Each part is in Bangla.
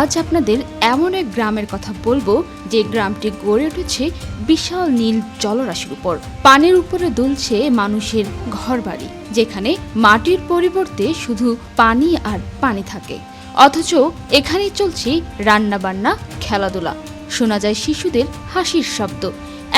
আজ আপনাদের এমন এক গ্রামের কথা বলব যে গ্রামটি গড়ে উঠেছে বিশাল নীল জলরাশির উপর। পানির উপরে দুলছে মানুষের ঘরবাড়ি, যেখানে মাটির পরিবর্তে শুধু পানি আর পানি থাকে। অথচ এখানেই চলছে রান্নাবান্না, খেলাধুলা। শোনা যায় শিশুদের হাসির শব্দ।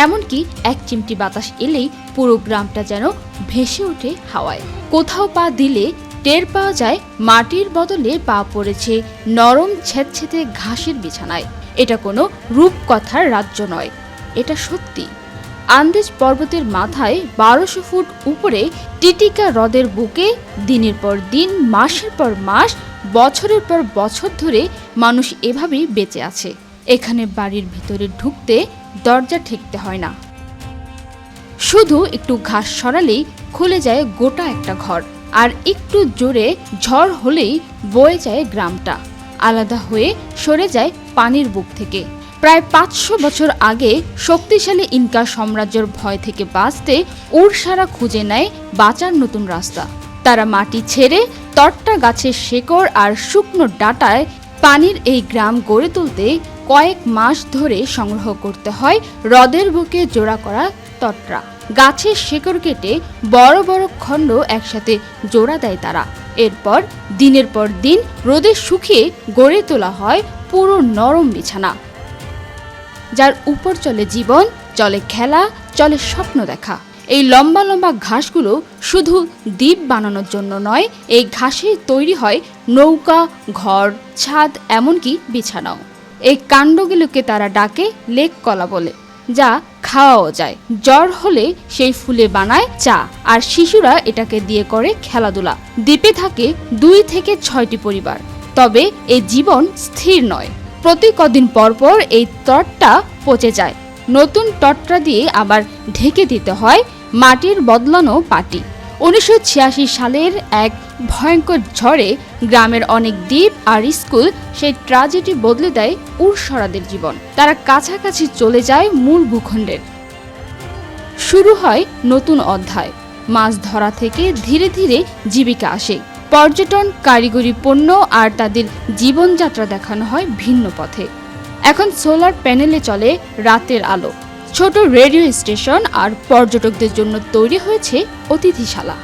এমনকি এক চিমটি বাতাস এলেই পুরো গ্রামটা যেন ভেসে ওঠে হাওয়ায়। কোথাও পা দিলে টের পাওয়া যায়, মাটির বদলে পা পড়েছে নরম ছেদছেদে ঘাসের বিছানায়। এটা কোনো রূপকথার রাজ্য নয়, এটা সত্যি। আন্দেজ পর্বতের মাথায় বারোশো ফুট উপরে টিটিকা হ্রদের বুকে দিনের পর দিন, মাসের পর মাস, বছরের পর বছর ধরে মানুষ এভাবেই বেঁচে আছে। এখানে বাড়ির ভিতরে ঢুকতে দরজা ঠেকতে হয় না। শুধু একটু ঘাস সরালেই খুলে যায় গোটা একটা ঘর। আর একটু জোরে ঝড় হলেই বয়ে যায় গ্রামটা। আলাদা হয়ে সরে যায় পানির বুক থেকে। প্রায় পাঁচশো বছর আগে শক্তিশালী ইনকা সাম্রাজ্যের ভয় থেকে বাঁচতে উড়সারা খুঁজে নেয় বাঁচার নতুন রাস্তা। তারা মাটি ছেড়ে তট্টা গাছের শেকড় আর শুকনো ডাটায় পানির এই গ্রাম গড়ে তুলতে কয়েক মাস ধরে সংগ্রহ করতে হয় হ্রদের বুকে জোড়া করা তট্রা গাছের শেকড় কেটে বড় বড় খণ্ড একসাথে জোড়া দেয় তারা। এরপর দিনের পর দিন রোদে শুকিয়ে গড়ে তোলা হয় পুরো নরম বিছানা। যার উপর চলে জীবন, চলে খেলা, চলে স্বপ্ন দেখা। এই লম্বা লম্বা ঘাসগুলো শুধু দ্বীপ বানানোর জন্য নয়, এই ঘাসে তৈরি হয় নৌকা, ঘর, ছাদ, এমনকি বিছানাও। এই কাণ্ডগুলোকে তারা ডাকে লেক কলা বলে। যা খাওয়াও যায়। জ্বর হলে সেই ফুলে বানায় চা, আর শিশুরা এটাকে দিয়ে করে খেলাধুলা। দ্বীপে থাকে দুই থেকে ছয়টি পরিবার। তবে এই জীবন স্থির নয়। প্রতি কদিন পর পর এই তটটা পচে যায়। নতুন টটরা দিয়ে আবার ঢেকে দিতে হয় মাটির বদলানো পাটি। উনিশশো ছিয়াশি সালের এক ভয়ঙ্কর ঝড়ে গ্রামের অনেক দ্বীপ আর স্কুল সেই ট্রাজেডি বদলে দেয় উড়সরাদের জীবন। তারা কাছাকাছি চলে যায় মূল ভূখণ্ডের। শুরু হয় নতুন অধ্যায়। মাছ ধরা থেকে ধীরে ধীরে জীবিকা আসে। পর্যটন, কারিগরি পণ্য আর তাদের জীবনযাত্রা দেখানো হয় ভিন্ন পথে। এখন সোলার প্যানেলে চলে রাতের আলো। ছোট রেডিও স্টেশন আর পর্যটকদের জন্য তৈরি হয়েছে অতিথিশালা।